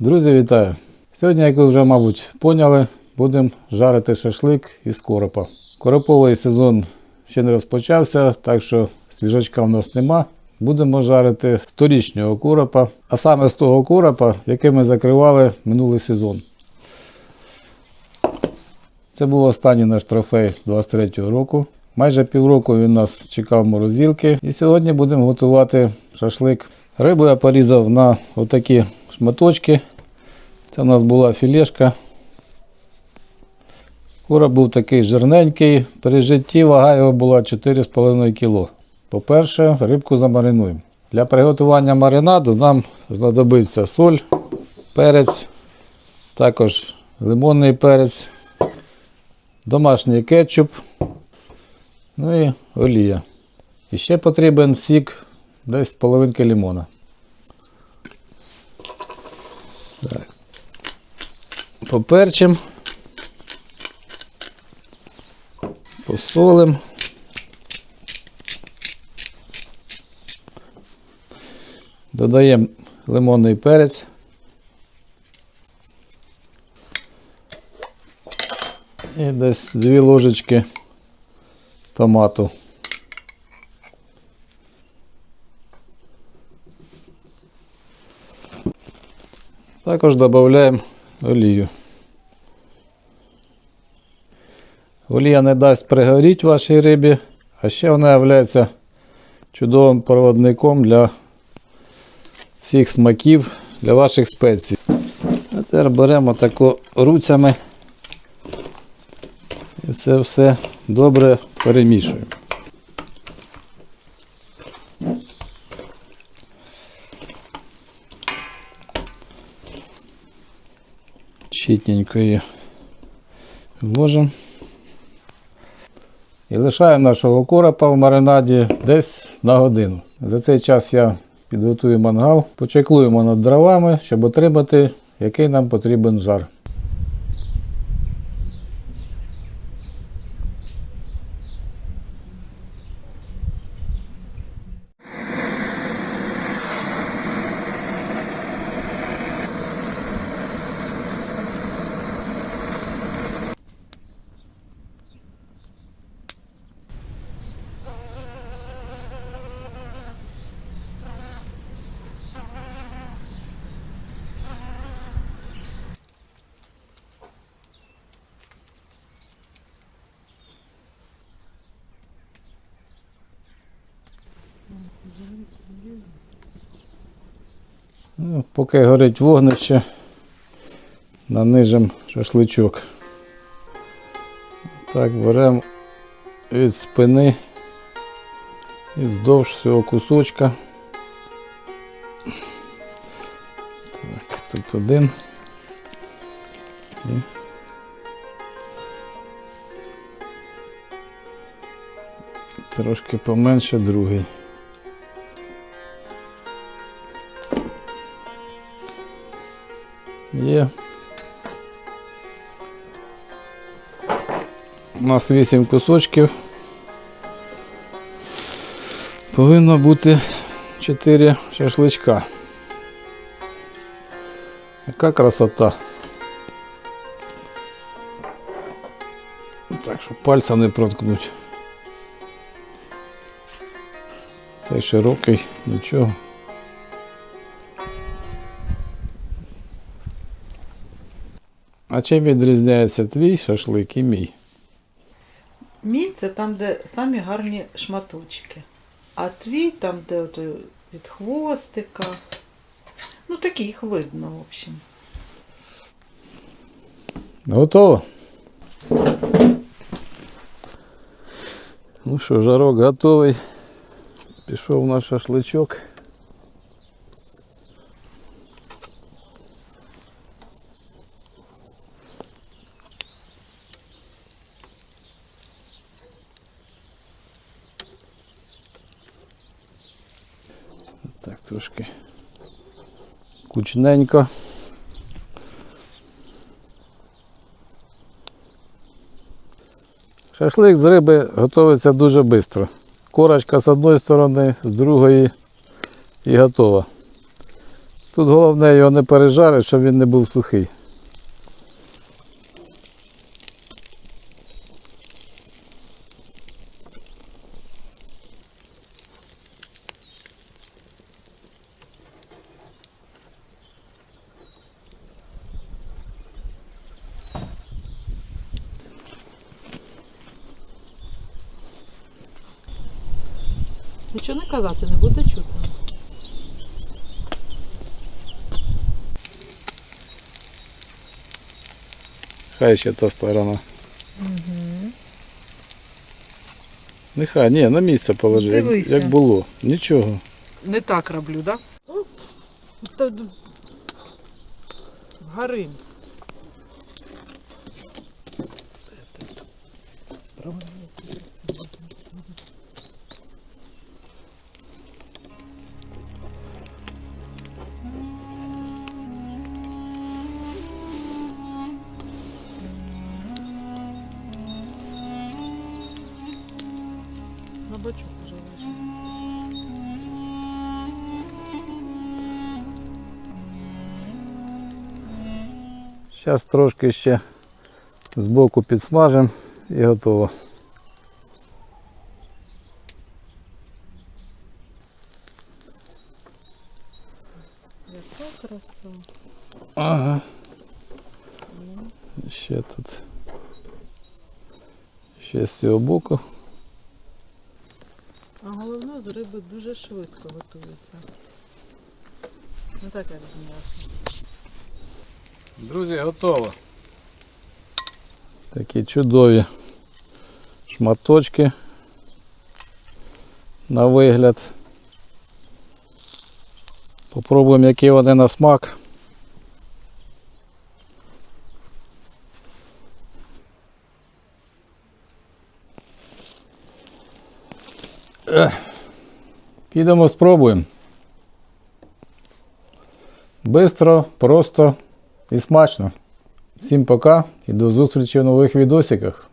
Друзі, вітаю! Сьогодні, як ви вже, мабуть, поняли, будемо жарити шашлик із коропа. Короповий сезон ще не розпочався, так що свіжачка в нас нема. Будемо жарити сторічнього коропа, а саме з того коропа, який ми закривали минулий сезон. Це був останній наш трофей 23-го року. Майже півроку він нас чекав в морозилки. І сьогодні будемо готувати шашлик. Рибу я порізав на отакі шматочки. Це у нас була філешка. Кура був такий жирненький. При житті вага його була 4,5 кг. По-перше, рибку замаринуємо. Для приготування маринаду нам знадобиться соль, перець, також лимонний перець, домашній кетчуп, ну і олія. І ще потрібен сік десь половинки лимона. Так. Поперчим. Посолим. Додаємо лимонний перець. І десь дві ложечки томату. Також додаємо олію. Олія не дасть пригоріти вашій рибі, а ще вона є чудовим проводником для всіх смаків, для ваших спецій. А тепер беремо тако руцями і це все добре перемішуємо. Чітненько її вложимо. І лишаємо нашого коропа в маринаді десь на годину. За цей час я підготую мангал, почеклуємо над дровами, щоб отримати, який нам потрібен жар. Ну, поки горить вогнище, нанижимо шашличок. Так, беремо від спини і вздовж цього кусочка. Так, тут один. І Трошки поменше другий. Є. У нас 8 кусочків. Повинно бути 4 шашличка. Яка красота. Так, щоб пальця не проткнуть. Цей широкий, нічого. А чим відрізняється твій шашлик і мій? Мій це там, де самі гарні шматочки. А твій там, де от від хвостика. Ну, такі їх видно, в общем. Готово? Ну що, жарок готовий. Пішов наш шашличок. Так, трошки кучненько. Шашлик з риби готується дуже швидко. Корочка з одної сторони, з другої і готова. Тут головне його не пережарити, щоб він не був сухий. Нічого не казати, не буде чутно. Хай ще та сторона. Нехай, ні, на місце положи, як, Дивися. як було. Нічого. Не так роблю, так? Да? Горим. На бачок уже лежить. Зараз трошки ще збоку підсмажимо і готово. Яка краса. Ага. Ще тут. Ще з цього боку. Риби дуже швидко готується. Не так, як з. Друзі, готово. Такі чудові шматочки на вигляд. Попробуємо, які вони на смак. Ех. Підемо спробуємо. Бистро, просто і смачно. Всім пока і до зустрічі в нових відосиках.